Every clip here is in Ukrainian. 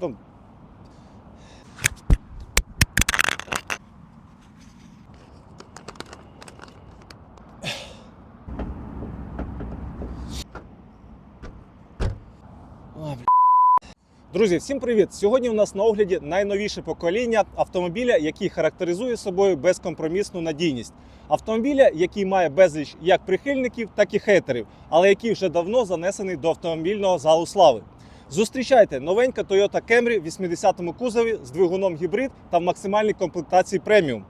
ну, Друзі, всім привіт! Сьогодні у нас на огляді найновіше покоління автомобіля, який характеризує собою безкомпромісну надійність. Автомобіля, який має безліч як прихильників, так і хейтерів, але який вже давно занесений до автомобільного залу слави. Зустрічайте новенька Toyota Camry в 80-му кузові з двигуном гібрид та в максимальній комплектації преміум.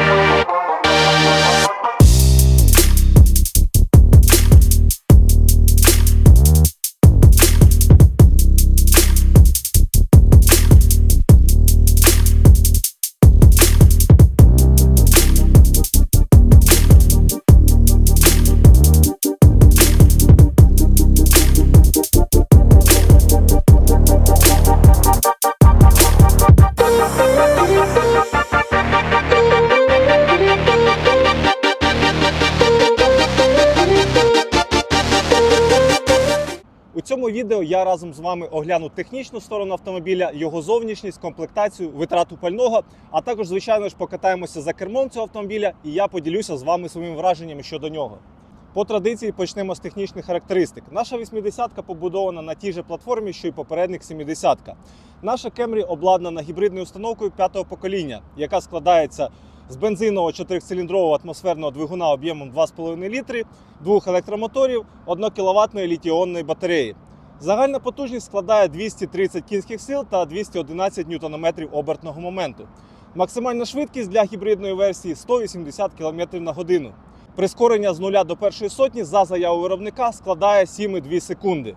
У разом з вами огляну технічну сторону автомобіля, його зовнішність, комплектацію, витрату пального, а також, звичайно ж, покатаємося за кермом цього автомобіля, і я поділюся з вами своїми враженнями щодо нього. По традиції почнемо з технічних характеристик. Наша 80-ка побудована на тій же платформі, що й попередник 70-ка. Наша Camry обладнана гібридною установкою п'ятого покоління, яка складається з бензинового 4-циліндрового атмосферного двигуна об'ємом 2,5 літри, двох електромоторів, 1 кВт літіонної батареї. Загальна потужність складає 230 кінських сил та 211 Нм обертного моменту. Максимальна швидкість для гібридної версії 180 км на годину. Прискорення з нуля до першої сотні за заявою виробника складає 7,2 секунди.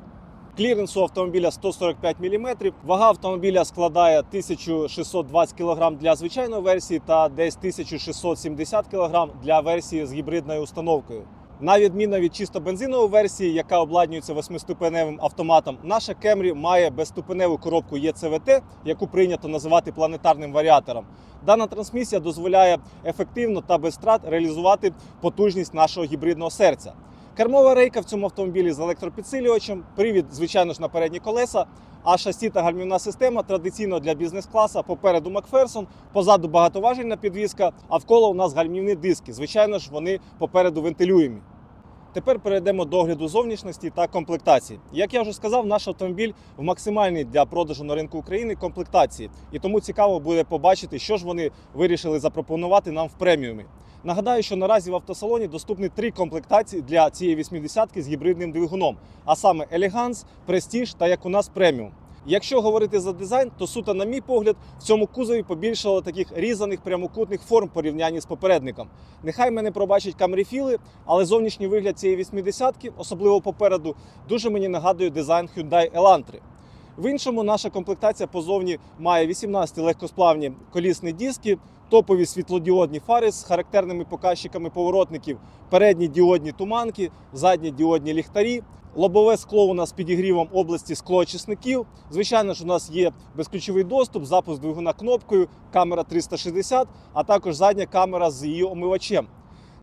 Кліренс у автомобіля 145 мм, вага автомобіля складає 1620 кг для звичайної версії та десь 1670 кг для версії з гібридною установкою. На відміну від чисто бензинової версії, яка обладнюється восьмиступеневим автоматом, наша Camry має безступеневу коробку ЄЦВТ, яку прийнято називати планетарним варіатором. Дана трансмісія дозволяє ефективно та без втрат реалізувати потужність нашого гібридного серця. Кермова рейка в цьому автомобілі з електропідсилювачем, привід, звичайно ж, на передні колеса, а шасі та гальмівна система традиційно для бізнес-класа. Попереду Макферсон, позаду багатоважельна підвізка, а вколо у нас гальмівні диски. Звичайно ж, вони попереду вентилюємі. Тепер перейдемо до огляду зовнішності та комплектації. Як я вже сказав, наш автомобіль в максимальній для продажу на ринку України комплектації, і тому цікаво буде побачити, що ж вони вирішили запропонувати нам в преміумі. Нагадаю, що наразі в автосалоні доступні три комплектації для цієї 80-ки з гібридним двигуном, а саме Elegance, Prestige та як у нас преміум. Якщо говорити за дизайн, то суто, на мій погляд, в цьому кузові побільшало таких різаних прямокутних форм порівнянні з попередником. Нехай мене пробачать камріфіли, але зовнішній вигляд цієї 80-ки, особливо попереду, дуже мені нагадує дизайн Hyundai Elantra. В іншому наша комплектація позовні має 18 легкосплавні колісні диски, топові світлодіодні фари з характерними показчиками поворотників, передні діодні туманки, задні діодні ліхтарі. Лобове скло у нас з підігрівом області склоочисників. Звичайно ж, у нас є безключовий доступ, запуск двигуна кнопкою, камера 360, а також задня камера з її омивачем.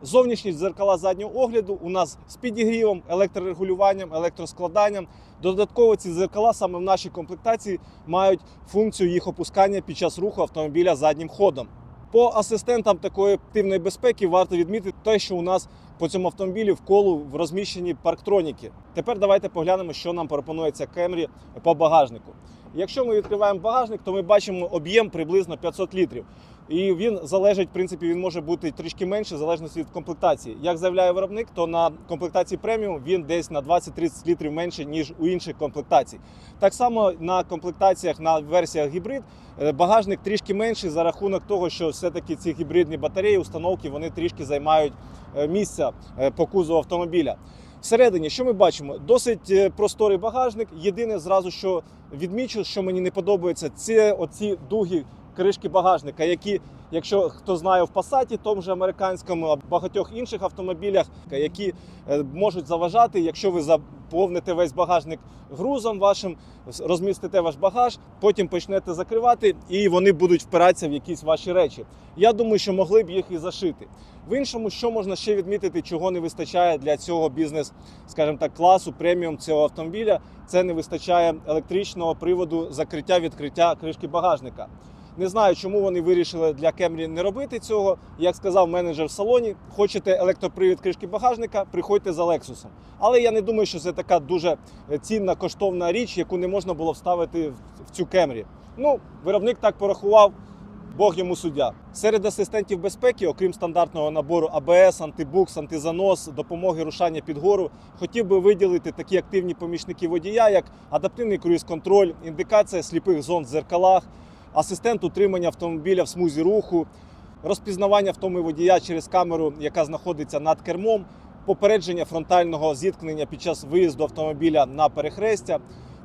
Зовнішні дзеркала заднього огляду у нас з підігрівом, електрорегулюванням, електроскладанням. Додатково ці дзеркала саме в нашій комплектації мають функцію їх опускання під час руху автомобіля заднім ходом. По асистентам такої активної безпеки варто відмітити те, що у нас по цьому автомобілі в колу розміщені парктроніки. Тепер давайте поглянемо, що нам пропонується Кемрі по багажнику. Якщо ми відкриваємо багажник, то ми бачимо об'єм приблизно 500 літрів. І він залежить, в принципі, він може бути трішки менше, в залежності від комплектації. Як заявляє виробник, то на комплектації преміум він десь на 20-30 літрів менше, ніж у інших комплектацій. Так само на комплектаціях на версіях гібрид е, багажник трішки менший за рахунок того, що все-таки ці гібридні батареї, установки вони трішки займають е, місця е, по кузову автомобіля. Всередині, що ми бачимо? Досить просторий багажник. Єдине зразу, що відмічу, що мені не подобається, це оці дуги кришки багажника, які, якщо хто знає в Passat, тому же американському, а багатьох інших автомобілях, які е, можуть заважати, якщо ви за наповните весь багажник грузом вашим, розмістите ваш багаж, потім почнете закривати, і вони будуть впиратися в якісь ваші речі. Я думаю, що могли б їх і зашити. В іншому, що можна ще відмітити, чого не вистачає для цього бізнес, скажімо так, класу преміум цього автомобіля, це не вистачає електричного приводу закриття відкриття кришки багажника. Не знаю, чому вони вирішили для Кемрі не робити цього. Як сказав менеджер в салоні, хочете електропривід кришки багажника, приходьте за Лексусом. Але я не думаю, що це така дуже цінна коштовна річ, яку не можна було вставити в- цю Кемрі. Ну, виробник так порахував. Бог йому суддя. Серед асистентів безпеки, окрім стандартного набору АБС, антибукс, антизанос, допомоги рушання під гору, хотів би виділити такі активні помічники водія, як адаптивний круїз-контроль, індикація сліпих зон в дзеркалах, асистент утримання автомобіля в смузі руху, розпізнавання втоми водія через камеру, яка знаходиться над кермом, попередження фронтального зіткнення під час виїзду автомобіля на перехрестя,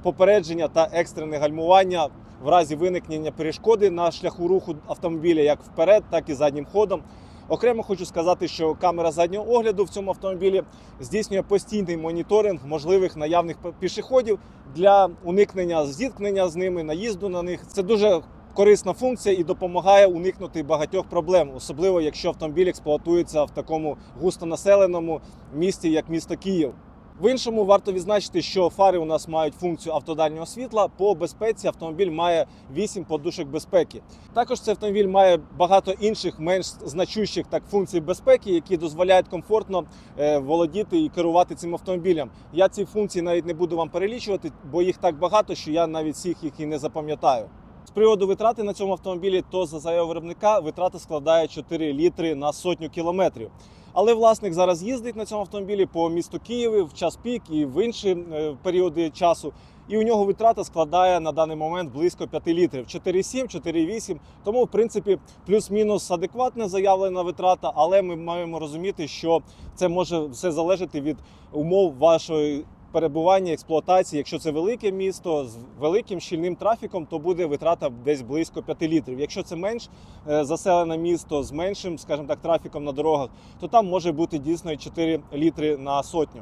попередження та екстрене гальмування в разі виникнення перешкоди на шляху руху автомобіля як вперед, так і заднім ходом. Окремо хочу сказати, що камера заднього огляду в цьому автомобілі здійснює постійний моніторинг можливих наявних пішоходів для уникнення зіткнення з ними, наїзду на них. Це дуже корисна функція і допомагає уникнути багатьох проблем, особливо якщо автомобіль експлуатується в такому густонаселеному місті, як місто Київ. В іншому варто відзначити, що фари у нас мають функцію автодальнього світла. По безпеці автомобіль має 8 подушок безпеки. Також цей автомобіль має багато інших менш значущих так функцій безпеки, які дозволяють комфортно е, володіти і керувати цим автомобілем. Я ці функції навіть не буду вам перелічувати, бо їх так багато, що я навіть всіх їх і не запам'ятаю. З приводу витрати на цьому автомобілі, то за заявою виробника витрата складає 4 літри на сотню кілометрів. Але власник зараз їздить на цьому автомобілі по місту Києві в час пік і в інші е, періоди часу. І у нього витрата складає на даний момент близько 5 літрів 4,7, 4,8. Тому, в принципі, плюс-мінус адекватна заявлена витрата, але ми маємо розуміти, що це може все залежати від умов вашої перебування, експлуатації. Якщо це велике місто з великим щільним трафіком, то буде витрата десь близько 5 літрів. Якщо це менш е, заселене місто з меншим, скажімо так, трафіком на дорогах, то там може бути дійсно і 4 літри на сотню.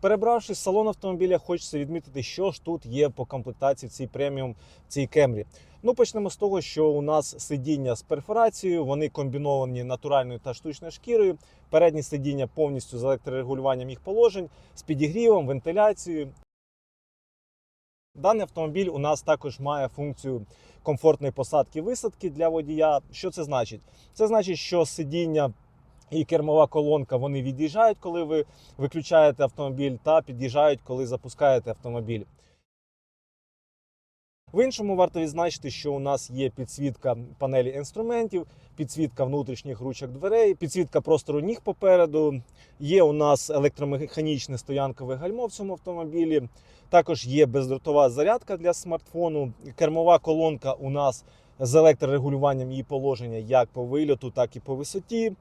Перебравшись в салон автомобіля, хочеться відмітити, що ж тут є по комплектації в цій преміум в цій Кемрі. Ну, почнемо з того, що у нас сидіння з перфорацією, вони комбіновані натуральною та штучною шкірою. Передні сидіння повністю з електрорегулюванням їх положень, з підігрівом, вентиляцією. Даний автомобіль у нас також має функцію комфортної посадки висадки для водія. Що це значить? Це значить, що сидіння і кермова колонка вони від'їжджають, коли ви виключаєте автомобіль, та під'їжджають, коли запускаєте автомобіль. В іншому варто відзначити, що у нас є підсвітка панелі інструментів, підсвітка внутрішніх ручок дверей, підсвітка простору ніг попереду. Є у нас електромеханічне стоянкове гальмо в цьому автомобілі. Також є бездротова зарядка для смартфону. Кермова колонка у нас з електрорегулюванням її положення як по вильоту, так і по висоті.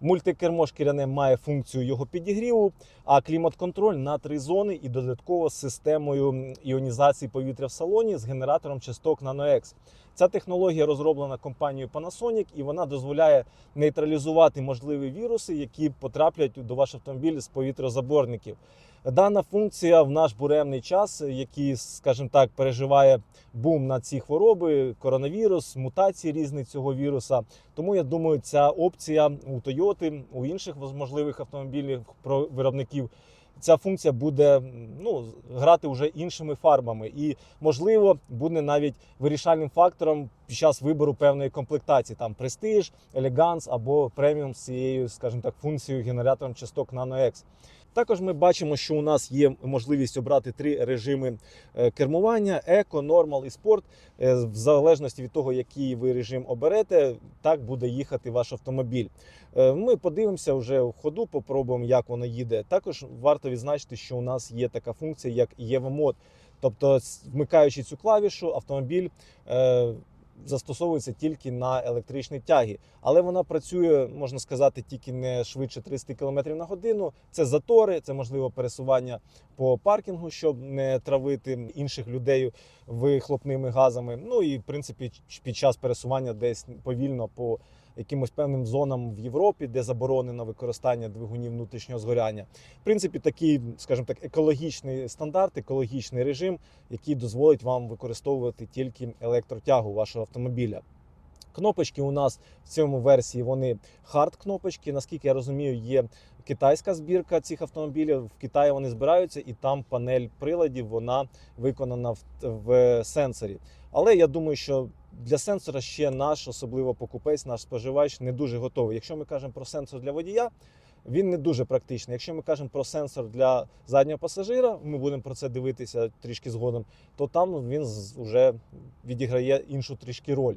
Мультикермо шкіряне має функцію його підігріву, а клімат-контроль на три зони і додатково з системою іонізації повітря в салоні з генератором часток NanoX. Ця технологія розроблена компанією Panasonic і вона дозволяє нейтралізувати можливі віруси, які потраплять до вашого автомобіля з повітрозаборників. Дана функція в наш буремний час, який, скажімо так, переживає бум на ці хвороби, коронавірус, мутації різні цього віруса. Тому я думаю, ця опція у Toyota, у інших можливих автомобілів про виробників. Ця функція буде ну, грати вже іншими фарбами, і можливо буде навіть вирішальним фактором під час вибору певної комплектації, там престиж, елеганс або преміум з цією, скажімо так, функцією генератором часток NanoX. Також ми бачимо, що у нас є можливість обрати три режими е, кермування: еко, нормал і спорт. Е, В залежності від того, який ви режим оберете, так буде їхати ваш автомобіль. Е, Ми подивимося вже в ходу, попробуємо, як воно їде. Також варто відзначити, що у нас є така функція, як EVMod. Тобто, вмикаючи цю клавішу, автомобіль застосовується тільки на електричні тяги, але вона працює, можна сказати, тільки не швидше 300 км на годину. Це затори, це можливо пересування по паркінгу, щоб не травити інших людей вихлопними газами. Ну і в принципі під час пересування десь повільно по якимось певним зонам в Європі, де заборонено використання двигунів внутрішнього згоряння. В принципі, такий, скажімо так, екологічний стандарт, екологічний режим, який дозволить вам використовувати тільки електротягу вашого автомобіля. Кнопочки у нас в цьому версії вони хард кнопочки. Наскільки я розумію, є китайська збірка цих автомобілів. В Китаї вони збираються, і там панель приладів вона виконана в, в сенсорі. Але я думаю, що для сенсора ще наш, особливо покупець, наш споживач, не дуже готовий. Якщо ми кажемо про сенсор для водія, він не дуже практичний. Якщо ми кажемо про сенсор для заднього пасажира, ми будемо про це дивитися трішки згодом, то там він вже відіграє іншу трішки роль.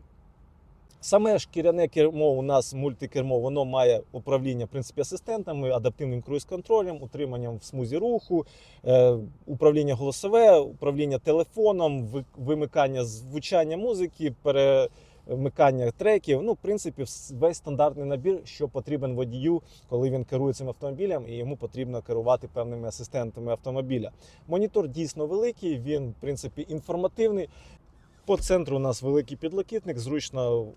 Саме шкіряне кермо у нас мультикермо, воно має управління в принципі, асистентами, адаптивним круїз-контролем, утриманням в смузі руху, е, управління голосове, управління телефоном, вимикання звучання музики, перемикання треків. Ну, в принципі, весь стандартний набір, що потрібен водію, коли він керує цим автомобілем, і йому потрібно керувати певними асистентами автомобіля. Монітор дійсно великий, він в принципі інформативний. По центру у нас великий підлокітник, зручно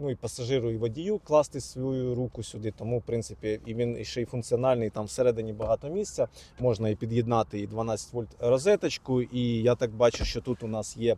ну, і пасажиру, і водію класти свою руку сюди. Тому, в принципі, і він ще й функціональний. Там всередині багато місця. Можна і під'єднати і 12 вольт розеточку. І я так бачу, що тут у нас є.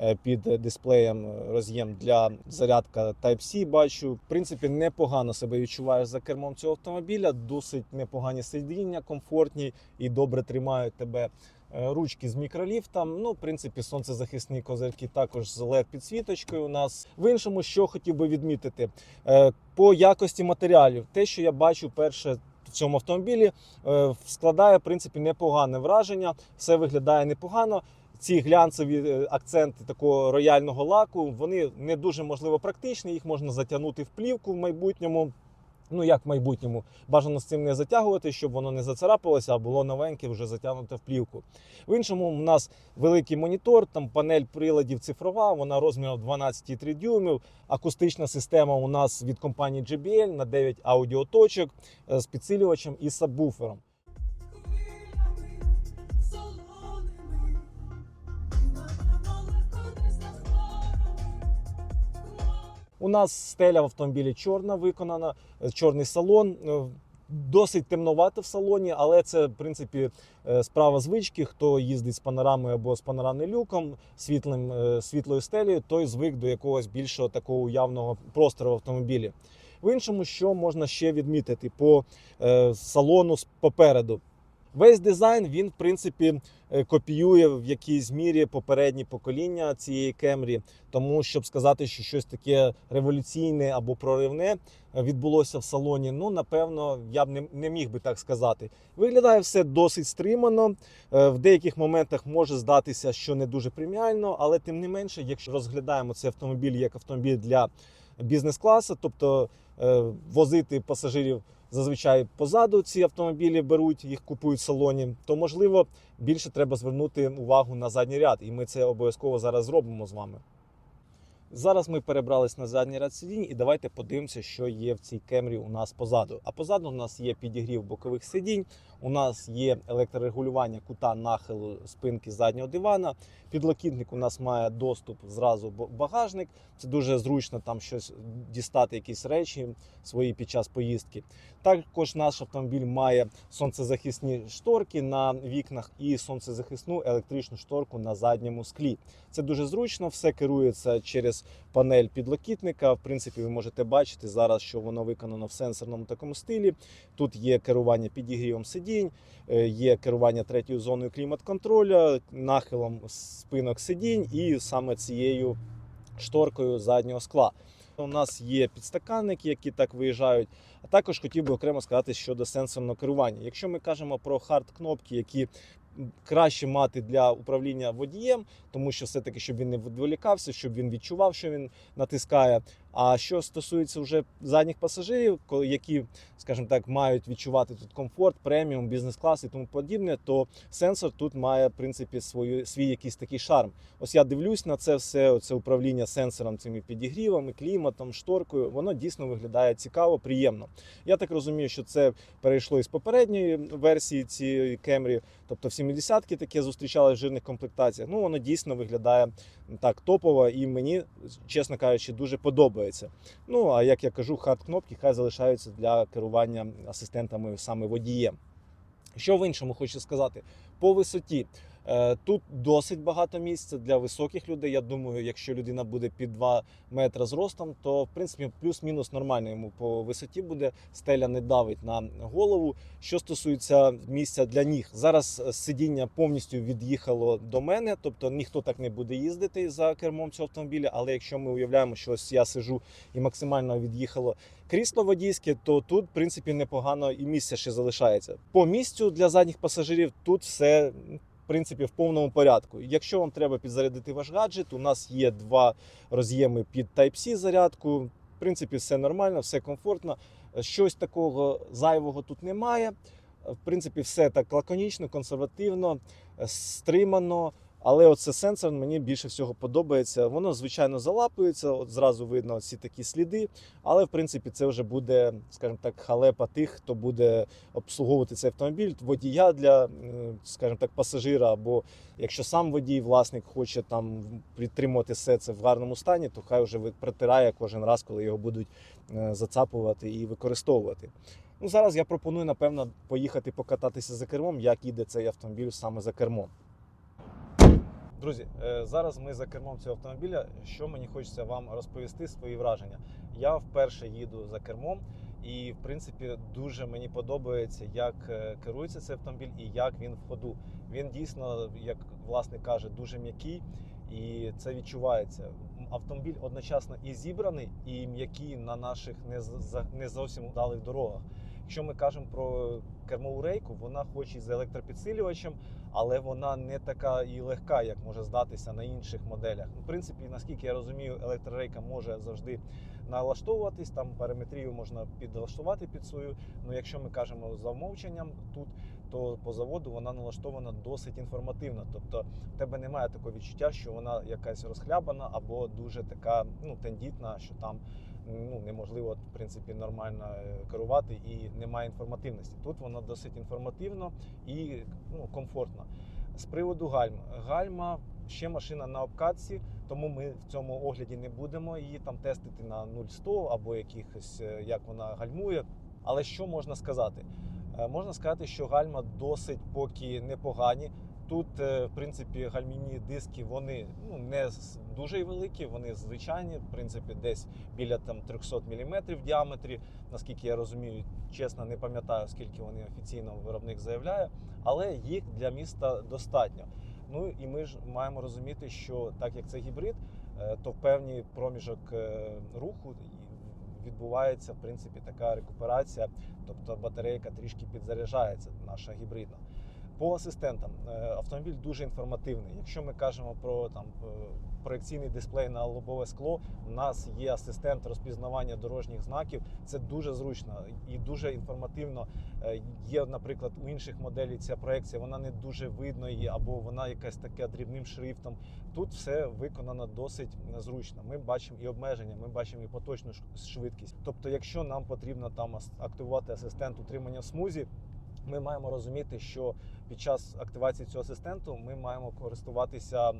е, Під дисплеєм роз'єм для зарядка Type-C бачу. В принципі, непогано себе відчуваєш за кермом цього автомобіля. Досить непогані сидіння, комфортні і добре тримають тебе. Е, Ручки з мікроліфтом. Ну, в принципі, сонцезахисні козирки також з led підсвіточкою у нас. В іншому, що хотів би відмітити, е, по якості матеріалів, те, що я бачу перше. В цьому автомобілі е, складає в принципі непогане враження, все виглядає непогано. Ці глянцеві акценти такого рояльного лаку вони не дуже можливо практичні. Їх можна затягнути в плівку в майбутньому. Ну як в майбутньому бажано з цим не затягувати, щоб воно не зацарапалося, а було новеньке, вже затягнуте в плівку. В іншому у нас великий монітор, там панель приладів цифрова, вона розміром 12,3 дюймів. Акустична система у нас від компанії JBL на 9 аудіоточок е, з підсилювачем і сабвуфером. У нас стеля в автомобілі чорна виконана, е, чорний салон. е, Досить темновато в салоні, але це в принципі е, справа звички. Хто їздить з панорамою або з панорамним люком, світлим світлою стелею, той звик до якогось більшого такого уявного простору в автомобілі. В іншому, що можна ще відмітити по салону попереду. Весь дизайн він, в принципі, е, копіює в якійсь мірі попередні покоління цієї Кемрі. Тому, щоб сказати, що щось таке революційне або проривне е, відбулося в салоні, ну напевно, я б не, не міг би так сказати. Виглядає все досить стримано. Е, В деяких моментах може здатися, що не дуже преміально, але тим не менше, якщо розглядаємо цей автомобіль як автомобіль для бізнес-класу, тобто возити пасажирів зазвичай позаду ці автомобілі беруть, їх купують в салоні, то можливо більше треба звернути увагу на задній ряд, і ми це обов'язково зараз зробимо з вами. Зараз ми перебрались на задній ряд сидінь, і давайте подивимося, що є в цій кемрі у нас позаду. А позаду у нас є підігрів бокових сидінь, у нас є електрорегулювання кута нахилу спинки заднього дивана. Підлокітник у нас має доступ зразу багажник. Це дуже зручно там щось дістати, якісь речі свої під час поїздки. Також наш автомобіль має сонцезахисні шторки на вікнах і сонцезахисну електричну шторку на задньому склі. Це дуже зручно, все керується через панель підлокітника. В принципі, ви можете бачити зараз, що воно виконано в сенсорному такому стилі. Тут є керування підігрівом сидінь, е, є керування третьою зоною клімат-контроля, нахилом спинок сидінь і саме цією шторкою заднього скла. У нас є підстаканники, які так виїжджають. А також хотів би окремо сказати щодо сенсорного керування. Якщо ми кажемо про хард-кнопки, які краще мати для управління водієм, тому що все-таки, щоб він не відволікався, щоб він відчував, що він натискає. А що стосується вже задніх пасажирів, які, скажімо так, мають відчувати тут комфорт, преміум, бізнес-клас і тому подібне, то сенсор тут має в принципі свою свій якийсь такий шарм. Ось я дивлюсь на це все, це управління сенсором, цими підігрівами, кліматом, шторкою. Воно дійсно виглядає цікаво, приємно. Я так розумію, що це перейшло із попередньої версії цієї Camry, тобто в 70-ки таке зустрічалось в жирних комплектаціях. Ну воно дійсно виглядає так топово, і мені, чесно кажучи, дуже подобається. Ну а як я кажу, хард кнопки хай залишаються для керування асистентами саме водієм. Що в іншому хочу сказати? По висоті. Е, Тут досить багато місця для високих людей. Я думаю, якщо людина буде під 2 метри зростом, то в принципі плюс-мінус нормально йому по висоті буде. Стеля не давить на голову. Що стосується місця для ніг, зараз сидіння повністю від'їхало до мене, тобто ніхто так не буде їздити за кермом цього автомобіля. Але якщо ми уявляємо, що ось я сижу і максимально від'їхало крісло водійське, то тут, в принципі, непогано і місця ще залишається. По місцю для задніх пасажирів тут все. В принципі, в повному порядку. Якщо вам треба підзарядити ваш гаджет, у нас є два роз'єми під Type-C зарядку. В принципі, все нормально, все комфортно. Щось такого зайвого тут немає. В принципі, все так лаконічно, консервативно, стримано. Але оце сенсор мені більше всього подобається. Воно звичайно залапується, от зразу видно ці такі сліди. Але в принципі це вже буде, скажімо так, халепа тих, хто буде обслуговувати цей автомобіль, водія для, е, скажімо так, пасажира. Або якщо сам водій, власник хоче там підтримувати все це в гарному стані, то хай вже протирає кожен раз, коли його будуть е, зацапувати і використовувати. Ну зараз я пропоную напевно поїхати покататися за кермом, як їде цей автомобіль саме за кермом. Друзі, е, зараз ми за кермом цього автомобіля. Що мені хочеться вам розповісти свої враження. Я вперше їду за кермом, і в принципі дуже мені подобається, як е, керується цей автомобіль і як він в ходу. Він дійсно, як власник каже, дуже м'який, і це відчувається. Автомобіль одночасно і зібраний, і м'який на наших не зовсім вдалих дорогах. Якщо ми кажемо про кермову рейку, вона хоч і з електропідсилювачем, але вона не така і легка, як може здатися на інших моделях. В принципі, наскільки я розумію, електрорейка може завжди налаштовуватись, там параметрію можна підлаштувати під свою. Ну якщо ми кажемо за вмовченням тут, то по заводу вона налаштована досить інформативно. Тобто в тебе немає такого відчуття, що вона якась розхлябана або дуже така ну, тендітна, що там ну, неможливо в принципі нормально е, керувати і немає інформативності. Тут вона досить інформативно і ну, комфортно. З приводу гальм. Гальма ще машина на обкатці, тому ми в цьому огляді не будемо її там тестити на 0-100 або якихось е, як вона гальмує. Але що можна сказати? Е, Можна сказати, що гальма досить поки непогані. Тут, в принципі, гальмівні диски вони ну, не дуже й великі, вони звичайні, в принципі, десь біля там 300 мм в діаметрі. Наскільки я розумію, чесно не пам'ятаю, скільки вони офіційно виробник заявляє, але їх для міста достатньо. Ну і ми ж маємо розуміти, що так як це гібрид, е, то в певний проміжок е, руху відбувається в принципі така рекуперація, тобто батарейка трішки підзаряджається, наша гібридна. По асистентам Е, автомобіль дуже інформативний. Якщо ми кажемо про там е, проекційний дисплей на лобове скло, у нас є асистент розпізнавання дорожніх знаків. Це дуже зручно і дуже інформативно. Е, Є, наприклад, у інших моделей ця проекція, вона не дуже видно її, або вона якась така дрібним шрифтом. Тут все виконано досить зручно. Ми бачимо і обмеження, ми бачимо і поточну швидкість. Тобто, якщо нам потрібно там активувати асистент утримання в смузі. Ми маємо розуміти, що під час активації цього асистенту ми маємо користуватися е,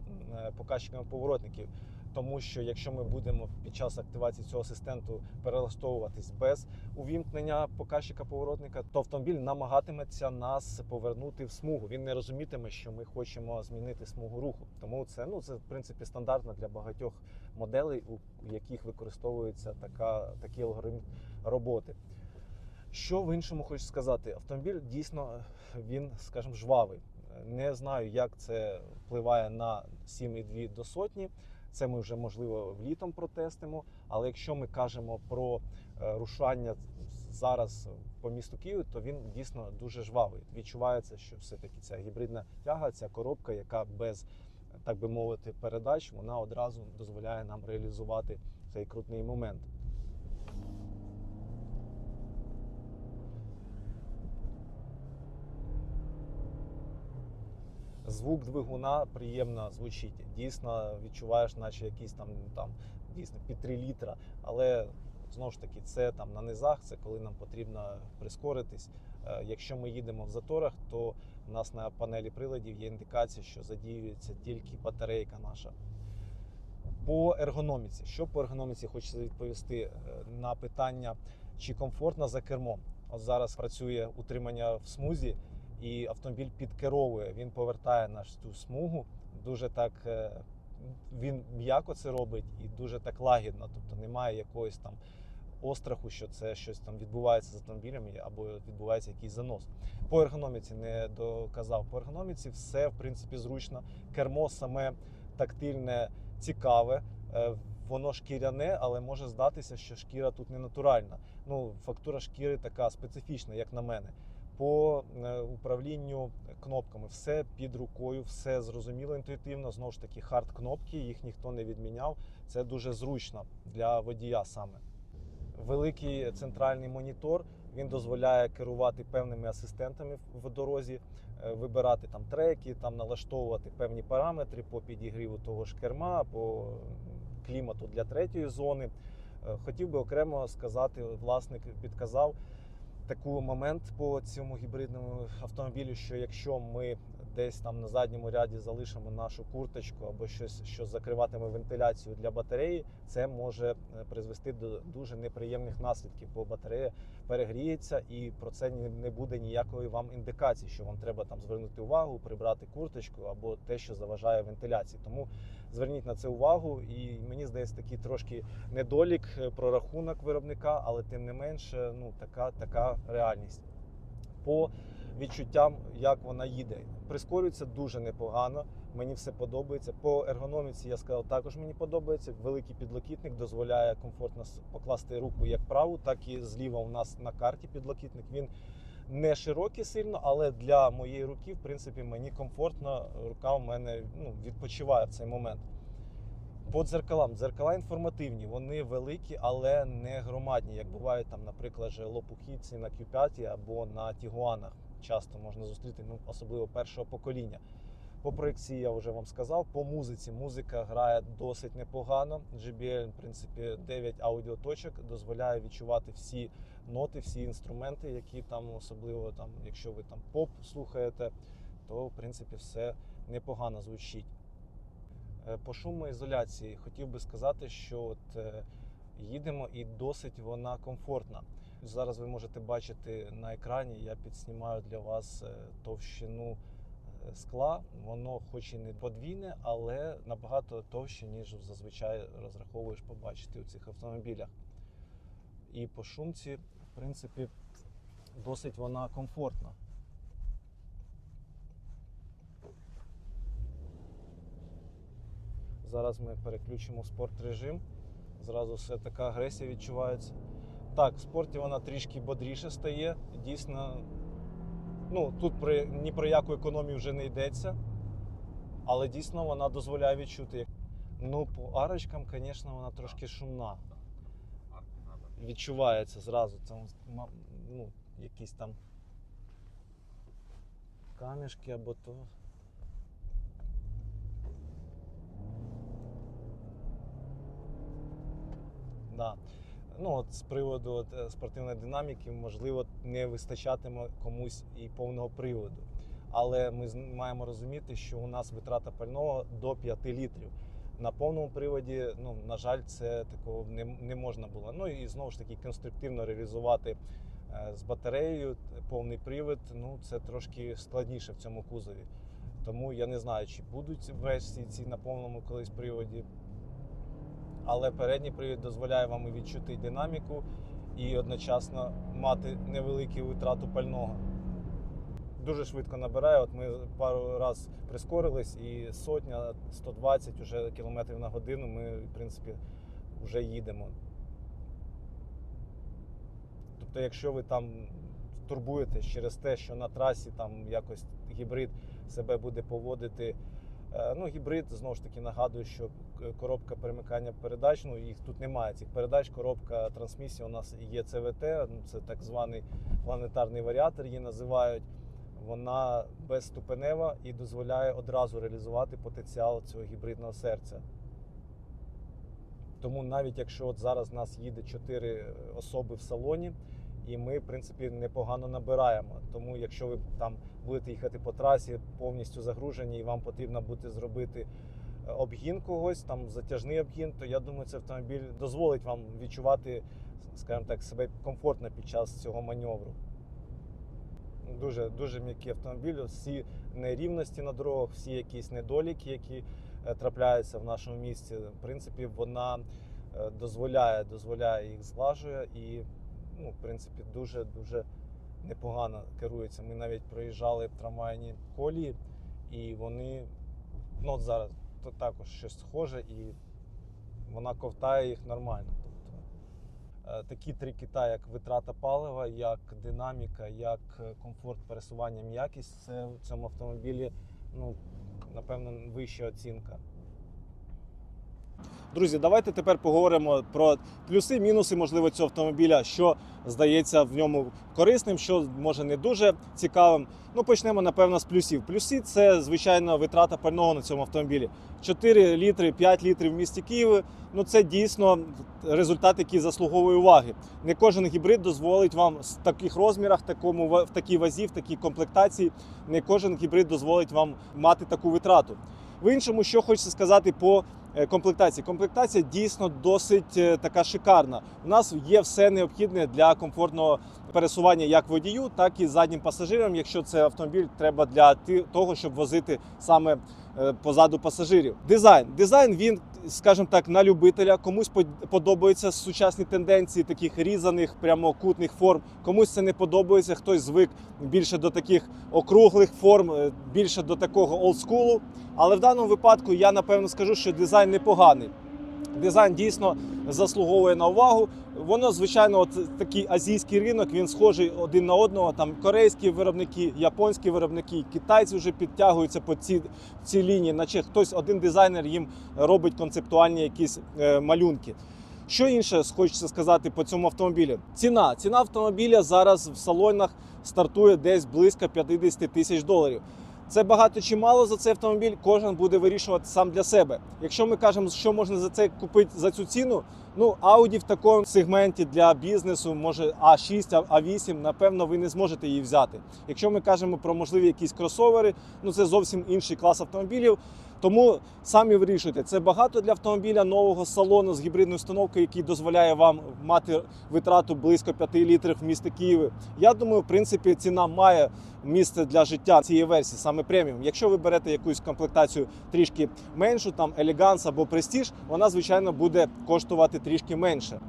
показчиками поворотників. Тому що якщо ми будемо під час активації цього асистенту перелаштовуватись без увімкнення показчика поворотника, то автомобіль намагатиметься нас повернути в смугу. Він не розумітиме, що ми хочемо змінити смугу руху. Тому це ну це в принципі стандартно для багатьох моделей, у яких використовується така такий алгоритм роботи. Що в іншому хочу сказати? Автомобіль дійсно він, скажімо, жвавий. Не знаю, як це впливає на 7,2 до сотні. Це ми вже можливо літом протестимо. Але якщо ми кажемо про е, рушання зараз по місту Києву, то він дійсно дуже жвавий. Відчувається, що все-таки ця гібридна тяга, ця коробка, яка без, так би мовити, передач, вона одразу дозволяє нам реалізувати цей крутний момент. Звук двигуна приємно звучить. Дійсно відчуваєш, наче якийсь там, там дійсно під 3 літра. Але знову ж таки, це там на низах, це коли нам потрібно прискоритись. Е, Якщо ми їдемо в заторах, то у нас на панелі приладів є індикація, що задіюється тільки батарейка наша. По ергономіці, що по ергономіці хочеться відповісти е, на питання, чи комфортно за кермом. От зараз працює утримання в смузі, і автомобіль підкеровує. Він повертає наш цю смугу. Дуже так е, він м'яко це робить і дуже так лагідно. Тобто немає якоїсь там остраху, що це щось там відбувається з автомобілем або відбувається якийсь занос. По ергономіці не доказав. По ергономіці все в принципі зручно. Кермо саме тактильне, цікаве. Е, Воно шкіряне, але може здатися, що шкіра тут не натуральна. Ну, фактура шкіри така специфічна, як на мене. По е, управлінню кнопками все під рукою, все зрозуміло інтуїтивно. Знову ж таки, хард кнопки, їх ніхто не відміняв. Це дуже зручно для водія саме. Великий центральний монітор він дозволяє керувати певними асистентами в дорозі, е, вибирати там треки, там налаштовувати певні параметри по підігріву того ж керма, по клімату для третьої зони. Е, Хотів би окремо сказати, власник підказав такий момент по цьому гібридному автомобілю, що якщо ми десь там на задньому ряді залишимо нашу курточку або щось, що закриватиме вентиляцію для батареї, це може е, призвести до дуже неприємних наслідків, бо батарея перегріється, і про це не буде ніякої вам індикації, що вам треба там звернути увагу, прибрати курточку або те, що заважає вентиляції. Тому зверніть на це увагу, і мені здається, такий трошки недолік, е, прорахунок виробника, але тим не менше, ну така, така реальність. По відчуттям, як вона їде, прискорюється дуже непогано. Мені все подобається. По ергономіці я сказав, також мені подобається. Великий підлокітник дозволяє комфортно покласти руку як праву, так і зліва у нас на карті підлокітник. Він не широкий сильно, але для моєї руки, в принципі, мені комфортно. Рука у мене ну, відпочиває в цей момент. По дзеркалам. Дзеркала інформативні, вони великі, але не громадні, як бувають там, наприклад, лопухівці на Q5 або на Тігуанах. Часто можна зустріти, ну особливо першого покоління. По проекції я вже вам сказав. По музиці музика грає досить непогано. JBL, в принципі, 9 аудіоточок дозволяє відчувати всі ноти, всі інструменти, які там, особливо там, якщо ви там поп слухаєте, то в принципі все непогано звучить. Е, По шумоізоляції хотів би сказати, що от е, їдемо і досить вона комфортна. Зараз ви можете бачити на екрані, я підснімаю для вас е, товщину е, скла. Воно хоч і не подвійне, але набагато товще, ніж зазвичай розраховуєш побачити у цих автомобілях. І по шумці, в принципі, досить вона комфортна. Зараз ми переключимо спорт режим. Зразу все така агресія відчувається. Так, в спорті вона трішки бодріше стає. Дійсно, ну тут про, ні про яку економію вже не йдеться, але дійсно вона дозволяє відчути. Ну, по арочкам, звісно, вона трошки шумна. Відчувається зразу. Це ну, якісь там камішки або то. Да. Ну, от з приводу от, е, спортивної динаміки, можливо, не вистачатиме комусь і повного приводу. Але ми маємо розуміти, що у нас витрата пального до 5 літрів. На повному приводі, ну, на жаль, це такого не, не можна було. Ну і знову ж таки конструктивно реалізувати е, з батареєю повний привід. Ну, це трошки складніше в цьому кузові. Тому я не знаю, чи будуть версії ці на повному колись приводі але передній привід дозволяє вам відчути динаміку і одночасно мати невелику витрату пального. Дуже швидко набирає. От ми пару раз прискорились, і сотня 120 уже кілометрів на годину. Ми, в принципі, вже їдемо. Тобто, якщо ви там турбуєтесь через те, що на трасі там якось гібрид себе буде поводити. Е, Ну, гібрид знову ж таки нагадую, що коробка перемикання передач. Ну їх тут немає. Цих передач. Коробка трансмісії у нас є ЦВТ, ну, це так званий планетарний варіатор, її називають. Вона безступенева і дозволяє одразу реалізувати потенціал цього гібридного серця. Тому навіть якщо от зараз нас їде 4 особи в салоні, і ми, в принципі, непогано набираємо. Тому, якщо ви там будете їхати по трасі повністю загружені, і вам потрібно буде зробити обгін когось, там затяжний обгін, то я думаю, цей автомобіль дозволить вам відчувати, скажімо так, себе комфортно під час цього маневру. Дуже дуже м'який автомобіль. Всі нерівності на дорогах, всі якісь недоліки, які е, трапляються в нашому місті. В принципі, вона е, дозволяє, дозволяє їх зглажує і, ну, в принципі, дуже дуже непогано керується. Ми навіть проїжджали трамвайні колії, і вони ну, от зараз то також щось схоже, і вона ковтає їх нормально. Тобто, е, такі три кита, як витрата палива, як динаміка, як е, комфорт пересування, м'якість, це в цьому автомобілі, ну, напевно, вища оцінка. Друзі, давайте тепер поговоримо про плюси, мінуси, можливо, цього автомобіля, що здається в ньому корисним, що може не дуже цікавим. Ну, почнемо, напевно, з плюсів. Плюси це, звичайно, витрата пального на цьому автомобілі. 4 літри, 5 літрів в місті Києві. Ну, це дійсно результат, який заслуговує уваги. Не кожен гібрид дозволить вам в таких розмірах, такому в такій вазі, в такій комплектації. Не кожен гібрид дозволить вам мати таку витрату. В іншому, що хочеться сказати по комплектації. Комплектація дійсно досить е, така шикарна. У нас є все необхідне для комфортного пересування як водію, так і заднім пасажирам, якщо це автомобіль треба для того, щоб возити саме е, позаду пасажирів. Дизайн. Дизайн він, скажімо так, на любителя. Комусь подобаються сучасні тенденції таких різаних прямокутних форм. Комусь це не подобається. Хтось звик більше до таких округлих форм, е, більше до такого олдскулу. Але в даному випадку я напевно скажу, що дизайн непоганий. Дизайн дійсно заслуговує на увагу. Воно, звичайно, от такий азійський ринок, він схожий один на одного. Там корейські виробники, японські виробники, китайці вже підтягуються по ці, ці лінії, наче хтось один дизайнер їм робить концептуальні якісь е, малюнки. Що інше хочеться сказати по цьому автомобілі? Ціна. Ціна автомобіля зараз в салонах стартує десь близько 50 тисяч доларів. Це багато чи мало за цей автомобіль, кожен буде вирішувати сам для себе. Якщо ми кажемо, що можна за це купити за цю ціну, ну Audi в такому сегменті для бізнесу, може А6, А8, напевно, ви не зможете її взяти. Якщо ми кажемо про можливі якісь кросовери, ну це зовсім інший клас автомобілів. Тому самі вирішуйте, це багато для автомобіля нового салону з гібридною установкою, який дозволяє вам мати витрату близько 5 літрів в місті Києві. Я думаю, в принципі, ціна має місце для життя цієї версії, саме преміум. Якщо ви берете якусь комплектацію трішки меншу, там елеганс або престіж, вона звичайно буде коштувати трішки менше.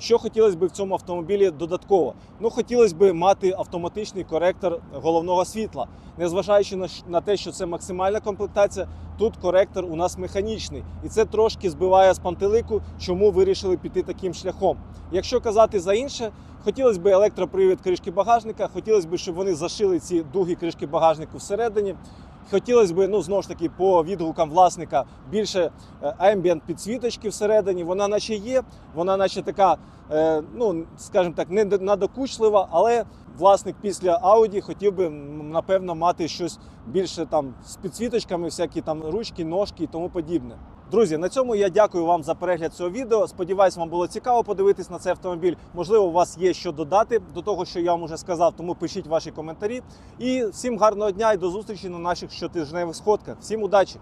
Що хотілося б в цьому автомобілі додатково? Ну, хотілося б мати автоматичний коректор головного світла. Незважаючи на, те, що це максимальна комплектація, тут коректор у нас механічний. І це трошки збиває з пантелику, чому вирішили піти таким шляхом. Якщо казати за інше, хотілося б електропривід кришки багажника, хотілося б, щоб вони зашили ці дуги кришки багажнику всередині. Хотілося б, ну знову ж таки, по відгукам власника більше ембієнт підсвіточки всередині. Вона наче є, вона наче така, е, ну скажімо так, не надокучлива, але власник після Audi хотів би напевно мати щось більше там з підсвіточками, всякі там ручки, ножки і тому подібне. Друзі, на цьому я дякую вам за перегляд цього відео. Сподіваюсь, вам було цікаво подивитись на цей автомобіль. Можливо, у вас є що додати до того, що я вам уже сказав, тому пишіть ваші коментарі. І всім гарного дня і до зустрічі на наших щотижневих сходках. Всім удачі!